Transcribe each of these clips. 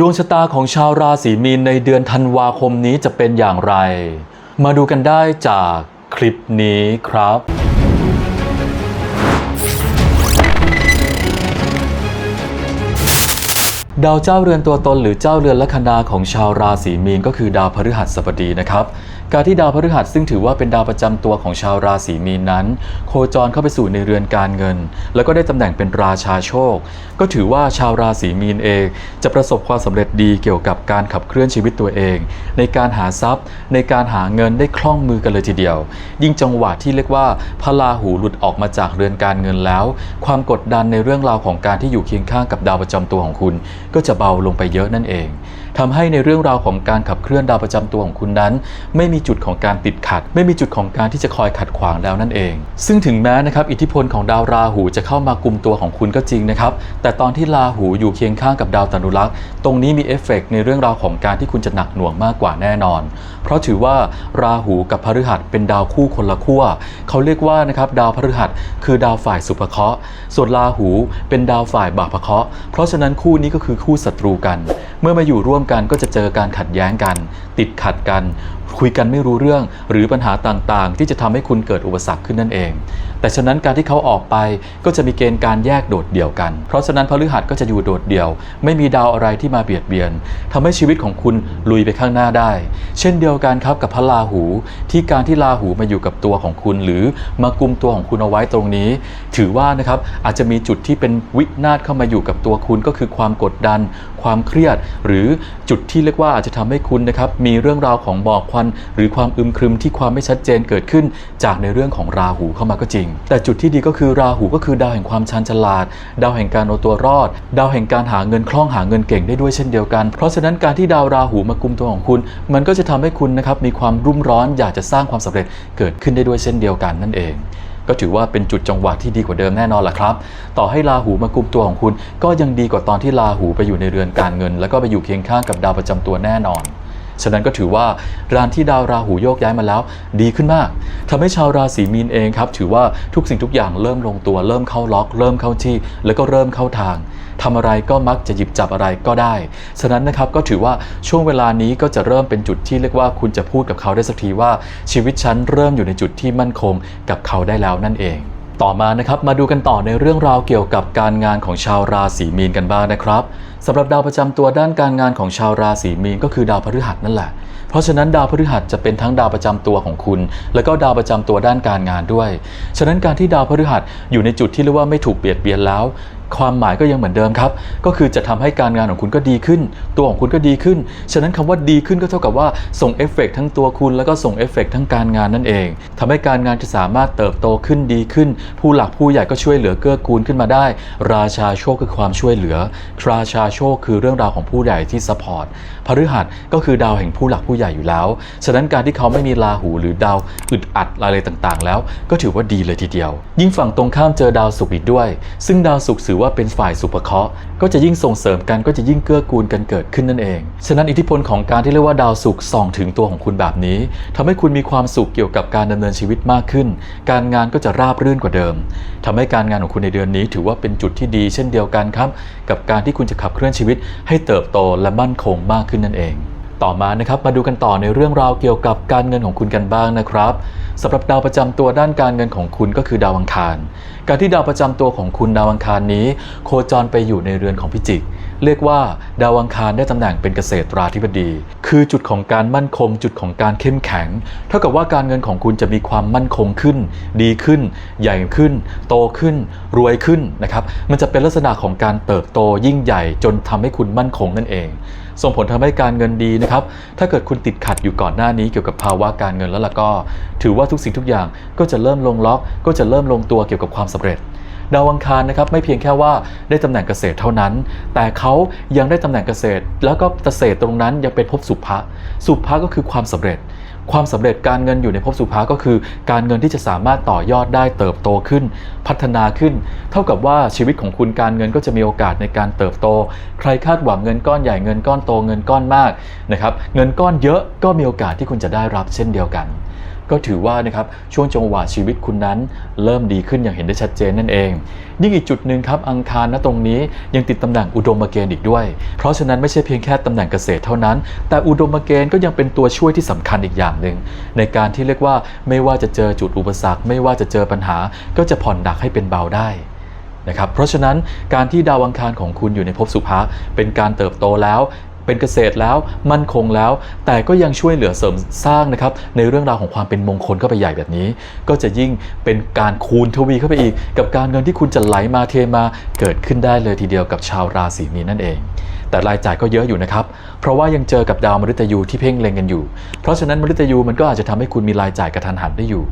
ดวงชะตาของชาวราศีมีนในเดือนธันวาคมนี้จะเป็นอย่างไร มาดูกันได้จากคลิปนี้ครับ ดาวเจ้าเรือนตัวตนหรือเจ้าเรือนลัคนาของชาวราศีมีนก็คือดาวพฤหัสบดีนะครับ การที่ดาวพฤหัสซึ่งถือว่าเป็นดาวประจำตัวของชาวราศีมีนนั้น โคจรเข้าไปสู่ในเรือนการเงิน แล้วก็ได้ตำแหน่งเป็นราชาโชค ก็ถือว่าชาวราศีมีนเอง จะประสบความสำเร็จดีเกี่ยวกับการขับเคลื่อนชีวิตตัวเอง ในการหาทรัพย์ ในการหาเงินได้คล่องมือกันเลยทีเดียว ยิ่งจังหวะที่เรียกว่าพระราหูหลุดออกมาจากเรือนการเงินแล้ว ความกดดันในเรื่องราวของการที่อยู่เคียงข้างกับดาวประจำตัวของคุณ ก็จะเบาลงไปเยอะนั่นเองทำให้ในเรื่องราวของการขับเคลื่อนดาวประจำตัวของคุณนั้น ไม่มีีจุดของการติดขัด ไม่มีจุดของการที่จะคอยขัดขวางแล้วนั่นเอง ซึ่งถึงแม้นะครับอิทธิพลของดาวราหูจะเข้ามากุมตัวของคุณก็จริงนะครับแต่ตอนที่ราหูอยู่เคียงข้างกับดาวตนุรักษ์ตรงนี้มีเอฟเฟกต์ในเรื่องราวของการที่คุณจะหนักหน่วงมากกว่าแน่นอน เพราะถือว่าราหูกับพฤหัสเป็นดาวคู่คนละขั้วเขาเรียกว่านะครับดาวพฤหัสคือดาวฝ่ายสุภเคราะห์ส่วนราหูเป็นดาวฝ่ายบาปเคราะห์เพราะฉะนั้นคู่นี้ก็คือคู่ศัตรูกัน เมื่อมาอยู่ร่วมกันก็จะเจอการขัดแย้งกัน ติดขัดกัน คุยกันไม่รู้เรื่อง หรือปัญหาต่างๆ ที่จะทำให้คุณเกิดอุปสรรคขึ้นนั่นเอง แต่ฉะนั้นการที่เขาออกไปก็จะมีเกณฑ์การแยกโดดเดี่ยวกัน เพราะฉะนั้นพฤหัสก็จะอยู่โดดเดี่ยว ไม่มีดาวอะไรที่มาเบียดเบียนทำให้ชีวิตของคุณลุยไปข้างหน้าได้ เช่นเดียวกันครับกับพระราหู ที่การที่ราหูมาอยู่กับตัวของคุณ หรือมากุมตัวของคุณเอาไว้ตรงนี้ ถือว่านะครับอาจจะมีจุดที่เป็นวินาศเข้ามาอยู่กับตัวคุณก็คือความกดดัน ความเครียด หรือจุดที่เรียกว่าอาจจะทำให้คุณนะครับมีเรื่องราวของหมอกควัน หรือความอึมครึมที่ความไม่ชัดเจนเกิดขึ้น จากในเรื่องของราหูเข้ามาก็จริง แต่จุดที่ดีก็คือราหูก็คือดาวแห่งความชันฉลาด ดาวแห่งการเอาตัวรอด ดาวแห่งการหาเงินคล่องหาเงินเก่งได้ด้วยเช่นเดียวกัน เพราะฉะนั้นการที่ดาวราหูมากุมตัวของคุณ มันก็จะทำให้คุณนะครับมีความรุ่มร้อนอยากจะสร้างความสำเร็จเกิดขึ้นได้ด้วยเช่นเดียวกันนั่นเอง ก็ถือว่าเป็นจุดจังหวะที่ดีกว่าเดิมแน่นอนล่ะครับ ต่อให้ราหูมากุมตัวของคุณ ก็ยังดีกว่าตอนที่ราหูไปอยู่ในเรือนการเงิน แล้วก็ไปอยู่เคียงข้างกับดาวประจำตัวแน่นอน ฉะนั้นก็ถือว่าร้านที่ดาวราหูโยกย้ายมาแล้ว ดีขึ้นมากทำให้ชาวราศีมีนเองครับ ถือว่าทุกสิ่งทุกอย่างเริ่มลงตัว เริ่มเข้าล็อก เริ่มเข้าที่ แล้วก็เริ่มเข้าทางทำอะไรก็มักจะหยิบจับอะไรก็ได้ ฉะนั้นนะครับก็ถือว่าช่วงเวลานี้ก็จะเริ่มเป็นจุดที่เรียกว่าคุณจะพูดกับเขาได้สักทีว่าชีวิตฉันเริ่มอยู่ในจุดที่มั่นคงกับเขาได้แล้วนั่นเอง ต่อมานะครับมาดูกันต่อในเรื่องราวเกี่ยวกับการงานของชาวราศีมีนกันบ้างนะครับสำหรับดาวประจำตัวด้านการงานของชาวราศีมีนก็คือดาวพฤหัสนั่นแหละ เพราะฉะนั้นดาวพฤหัสจะเป็นทั้งดาวประจำตัวของคุณ แล้วก็ดาวประจำตัวด้านการงานด้วย ฉะนั้นการที่ดาวพฤหัสอยู่ในจุดที่เรียกว่าไม่ถูกเบียดเบียนแล้วความหมายก็ยังเหมือนเดิมครับ ก็คือจะทำให้การงานของคุณก็ดีขึ้น ตัวของคุณก็ดีขึ้น ฉะนั้นคำว่าดีขึ้นก็เท่ากับว่าส่งเอฟเฟกต์ทั้งตัวคุณแล้วก็ส่งเอฟเฟกต์ทั้งการงานนั่นเองทำให้การงานจะสามารถเติบโตขึ้นดีขึ้น ผู้หลักผู้ใหญ่ก็ช่วยเหลือเกื้อกูลขึ้นมาได้ ราชาโชคคือความช่วยเหลือ ราชาโชคคือเรื่องราวของผู้ใหญ่ที่สปอร์ตพฤหัสก็คือดาวแห่งผู้หลักผู้ใหญ่อยู่แล้ว ฉะนั้นการที่เขาไม่มีราหูหรือดาวอึดอัดอะไรต่างๆ แล้ว ก็ถือว่าดีเลยทีเดียว ยิ่งฝั่งตรงข้ามเจอดาวศุกร์อีกด้วย ซึ่งดาวศุกร์ถือว่าเป็นฝ่ายสุภเคราะห์ก็จะยิ่งส่งเสริมกันก็จะยิ่งเกื้อกูลกันเกิดขึ้นนั่นเอง ฉะนั้นอิทธิพลของการที่เรียกว่าดาวศุกร์ส่องถึงตัวของคุณแบบนี้ทำให้คุณมีความสุขเกี่ยวกับการดำเนินชีวิตมากขึ้น การงานก็จะราบรื่นกว่าเดิมทำให้การงานของคุณในเดือนนี้ ถือว่าเป็นจุดที่ดีเช่นเดียวกันครับ กับการที่คุณจะขับเคลื่อนชีวิต ให้เติบโตและมั่นคงมากขึ้นนั่นเอง ต่อมานะครับมาดูกันต่อในเรื่องราวเกี่ยวกับการเงินของคุณกันบ้างนะครับ สำหรับดาวประจำตัวด้านการเงินของคุณก็คือดาวอังคาร การที่ดาวประจำตัวของคุณดาวอังคารนี้ โคจรไปอยู่ในเรือนของพิจิก เรียกว่า ดาวอังคารได้ตำแหน่งเป็นเกษตราธิบดี คือจุดของการมั่นคง จุดของการเข้มแข็ง เท่ากับว่าการเงินของคุณจะมีความมั่นคงขึ้น ดีขึ้น ใหญ่ขึ้น โตขึ้น รวยขึ้นนะครับ มันจะเป็นลักษณะของการเติบโตยิ่งใหญ่จนทำให้คุณมั่นคงนั่นเอง ส่งผลทำให้การเงินดีนะครับ ถ้าเกิดคุณติดขัดอยู่ก่อนหน้านี้เกี่ยวกับภาวะการเงินแล้วล่ะก็ ถือว่าทุกสิ่งทุกอย่างก็จะเริ่มลงล็อก ก็จะเริ่มลงตัวเกี่ยวกับความสำเร็จ ดาวอังคารนะครับไม่เพียงแค่ว่าได้ตำแหน่งเกษตรเท่านั้น แต่เขายังได้ตำแหน่งเกษตร แล้วก็เกษตรตรงนั้นยังเป็นภพสุภะสุภะก็คือความสำเร็จความสำเร็จการเงินอยู่ในภพสุภาก็คือ การเงินที่จะสามารถต่อยอดได้เติบโตขึ้น พัฒนาขึ้น เท่ากับว่าชีวิตของคุณการเงินก็จะมีโอกาสในการเติบโต ใครคาดหวังเงินก้อนใหญ่เงินก้อนโตเงินก้อนมากนะครับเงินก้อนเยอะก็มีโอกาสที่คุณจะได้รับเช่นเดียวกัน ก็ถือว่านะครับช่วงจังหวะชีวิตคุณนั้น เริ่มดีขึ้นอย่างเห็นได้ชัดเจนนั่นเอง ยิ่งอีกจุดหนึ่งครับอังคารณตรงนี้ยังติดตำแหน่งอุดมเกณฑ์อีกด้วย เพราะฉะนั้นไม่ใช่เพียงแค่ตำแหน่งเกษตรเท่านั้น แต่อุดมเกณฑ์ก็ยังเป็นตัวช่วยที่สำคัญอีกอย่างหนึ่งในการที่เรียกว่าไม่ว่าจะเจอจุดอุปสรรค ไม่ว่าจะเจอปัญหา ก็จะผ่อนหนักให้เป็นเบาได้นะครับเพราะฉะนั้นการที่ดาวอังคารของคุณอยู่ในภพสุภะเป็นการเติบโตแล้ว เป็นเกษตรแล้วมั่นคงแล้ว แต่ก็ยังช่วยเหลือเสริมสร้างนะครับในเรื่องราวของความเป็นมงคลเข้าไปใหญ่แบบนี้ ก็จะยิ่งเป็นการคูณทวีเข้าไปอีก กับการเงินที่คุณจะไหลมาเทมาเกิดขึ้นได้เลยทีเดียวกับชาวราศีมีนนั่นเอง แต่รายจ่ายก็เยอะอยู่นะครับ เพราะว่ายังเจอกับดาวมฤตยูที่เพ่งเล็งกันอยู่ เพราะฉะนั้นมฤตยูมันก็อาจจะทำให้คุณมีรายจ่ายกระทันหันได้อยู่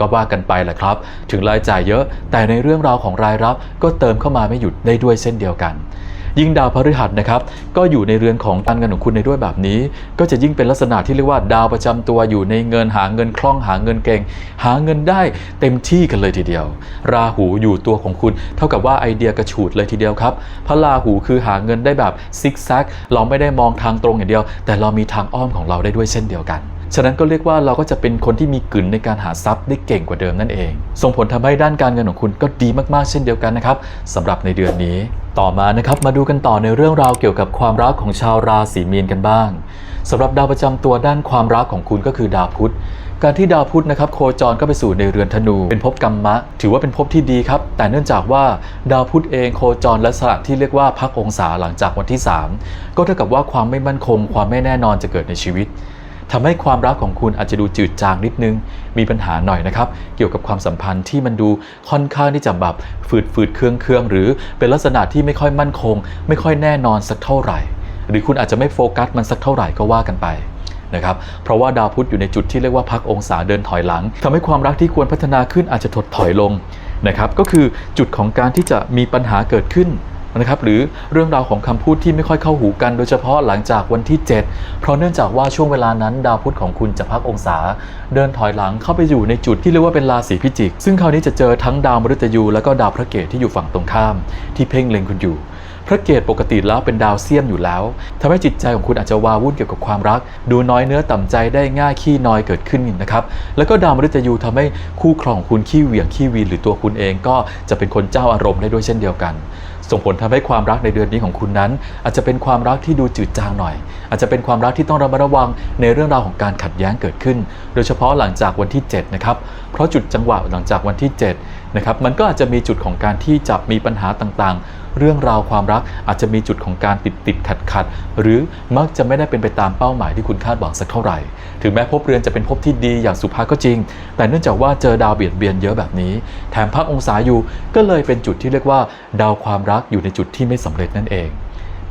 ก็ว่ากันไปแหละครับ ถึงรายจ่ายเยอะ แต่ในเรื่องราวของรายรับก็เติมเข้ามาไม่หยุดได้ด้วยเช่นเดียวกัน ยิ่งดาวพฤหัสนะครับก็อยู่ในเรือนของการเงินของคุณในด้วยแบบนี้ ก็จะยิ่งเป็นลักษณะที่เรียกว่าดาวประจำตัวอยู่ในเงินหาเงินคล่องหาเงินเก่ง หาเงินได้เต็มที่กันเลยทีเดียว ราหูอยู่ตัวของคุณ เท่ากับว่าไอเดียกระฉูดเลยทีเดียวครับพระราหูคือหาเงินได้แบบซิกแซกเราไม่ได้มองทางตรงอย่างเดียว แต่เรามีทางอ้อมของเราได้ด้วยเช่นเดียวกัน ฉะนั้นก็เรียกว่าเราก็จะเป็นคนที่มีกลืนในการหาทรัพย์ได้เก่งกว่าเดิมนั่นเอง ส่งผลทำให้ด้านการเงินของคุณก็ดีมากๆเช่นเดียวกันนะครับสำหรับในเดือนนี้ ต่อมานะครับมาดูกันต่อในเรื่องราวเกี่ยวกับความรักของชาวราศีมีนกันบ้างสำหรับดาวประจำตัวด้านความรักของคุณก็คือดาวพุธการที่ดาวพุธนะครับโคจรก็ไปสู่ในเรือนธนู เป็นภพกรรมะ ถือว่าเป็นภพที่ดีครับ แต่เนื่องจากว่าดาวพุธเองโคจรและสละที่เรียกว่าพักองศาหลังจากวันที่ 3 ก็เท่ากับว่าความไม่มั่นคง ความไม่แน่นอนจะเกิดในชีวิต ทำให้ความรักของคุณอาจจะดูจืดจางนิดนึง มีปัญหาหน่อยนะครับ เกี่ยวกับความสัมพันธ์ที่มันดูค่อนข้างที่จะแบบฝืดฝืดเครื่องเครื่องหรือเป็นลักษณะที่ไม่ค่อยมั่นคง ไม่ค่อยแน่นอนสักเท่าไหร่ หรือคุณอาจจะไม่โฟกัสมันสักเท่าไหร่ก็ว่ากันไปนะครับเพราะว่าดาวพุธอยู่ในจุดที่เรียกว่าพักองศาเดินถอยหลังทำให้ความรักที่ควรพัฒนาขึ้นอาจจะถดถอยลงนะครับก็คือจุดของการที่จะมีปัญหาเกิดขึ้น นะครับหรือเรื่องราวของคำพูดที่ไม่ค่อยเข้าหูกัน โดยเฉพาะหลังจากวันที่ 7 เพราะเนื่องจากว่าช่วงเวลานั้น ดาวพุธของคุณจะพักองศา เดินถอยหลังเข้าไปอยู่ในจุดที่เรียกว่าเป็นราศีพิจิก ซึ่งคราวนี้จะเจอทั้งดาวมฤตยูและก็ดาวพระเกตที่อยู่ฝั่งตรงข้าม ที่เพ่งเล็งคุณอยู่ พระเกตปกติแล้วเป็นดาวเสี้ยมอยู่แล้วทำให้จิตใจของคุณอาจจะวาวุ่นเกี่ยวกับความรัก ดูน้อยเนื้อต่ำใจได้ง่ายขี้น้อยเกิดขึ้นนะครับ แล้วก็ดาวมฤตยูทำให้คู่ครองของคุณขี้เหวี่ยงขี้วีนหรือตัวคุณเองก็จะเป็นคนเจ้าอารมณ์ได้ด้วยเช่นเดียวกัน ส่งผลทำให้ความรักในเดือนนี้ของคุณนั้น อาจจะเป็นความรักที่ดูจืดจางหน่อย อาจจะเป็นความรักที่ต้องระมัดระวังในเรื่องราวของการขัดแย้งเกิดขึ้น โดยเฉพาะหลังจากวันที่7นะครับ เพราะจุดจังหวะหลังจากวันที่7นะครับมันก็อาจจะมีจุดของการที่จะมีปัญหาต่างๆ เรื่องราวความรักอาจจะมีจุดของการติดติดขัดขัดหรือมักจะไม่ได้เป็นไปตามเป้าหมายที่คุณคาดหวังสักเท่าไหร่ ถึงแม้ภพเรือนจะเป็นภพที่ดีอย่างสุภาพก็จริง แต่เนื่องจากว่าเจอดาวเบียดเบียนเยอะแบบนี้ แถมพักองศาอยู่ก็เลยเป็นจุดที่เรียกว่า ดาวความรักอยู่ในจุดที่ไม่สำเร็จนั่นเอง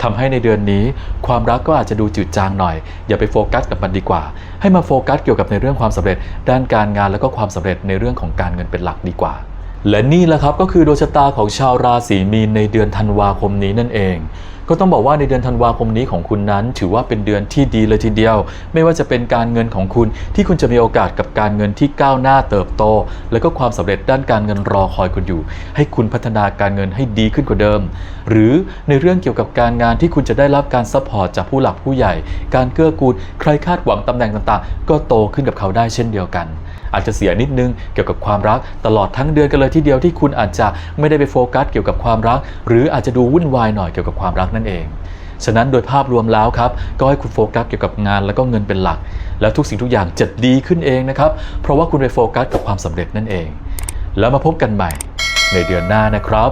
ทำให้ในเดือนนี้ ความรักก็อาจจะดูจืดจางหน่อย อย่าไปโฟกัสกับมันดีกว่า ให้มาโฟกัสเกี่ยวกับในเรื่องความสำเร็จ ด้านการงานแล้วก็ความสำเร็จในเรื่องของการเงินเป็นหลักดีกว่า และนี่แหละครับก็คือดวงชะตาของชาวราศีมีนในเดือนธันวาคมนี้นั่นเอง ก็ต้องบอกว่าในเดือนธันวาคมนี้ของคุณนั้น ถือว่าเป็นเดือนที่ดีเลยทีเดียว ไม่ว่าจะเป็นการเงินของคุณที่คุณจะมีโอกาสกับการเงินที่ก้าวหน้าเติบโต แล้วก็ความสำเร็จด้านการเงินรอคอยคุณอยู่ ให้คุณพัฒนาการเงินให้ดีขึ้นกว่าเดิม หรือในเรื่องเกี่ยวกับการงานที่คุณจะได้รับการซัพพอร์ตจากผู้หลักผู้ใหญ่ การเกื้อกูลใครคาดหวังตำแหน่งต่างๆ ก็โตขึ้นกับเขาได้เช่นเดียวกัน อาจจะเสียนิดนึงเกี่ยวกับความรัก ตลอดทั้งเดือนกันเลยทีเดียวที่คุณอาจจะไม่ได้ไปโฟกัสเกี่ยวกับความรัก หรืออาจจะดูวุ่นวายหน่อยเกี่ยวกับความรักนั่นเองฉะนั้นโดยภาพรวมแล้วครับ ก็ให้คุณโฟกัสเกี่ยวกับงานแล้วก็เงินเป็นหลัก แล้วทุกสิ่งทุกอย่างจะดีขึ้นเองนะครับ เพราะว่าคุณไปโฟกัสกับความสำเร็จนั่นเอง แล้วมาพบกันใหม่ในเดือนหน้านะครับ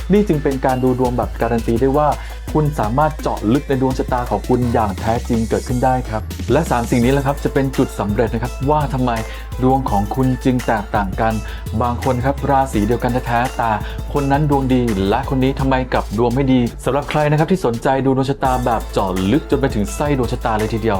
นี่จึงเป็นการดูดวงแบบการันตีได้ว่า คุณสามารถเจาะลึกในดวงชะตาของคุณอย่างแท้จริงเกิดขึ้นได้ครับ และ 3 สิ่งนี้แหละครับจะเป็นจุดสำเร็จนะครับว่าทำไมดวงของคุณจึงแตกต่างกัน บางคนครับราศีเดียวกันแท้แต่คนนั้นดวงดี และคนนี้ทำไมกลับดวงไม่ดีสำหรับใครนะครับที่สนใจดูดวงชะตาแบบเจาะลึกจนไปถึงไส้ดวงชะตาเลยทีเดียว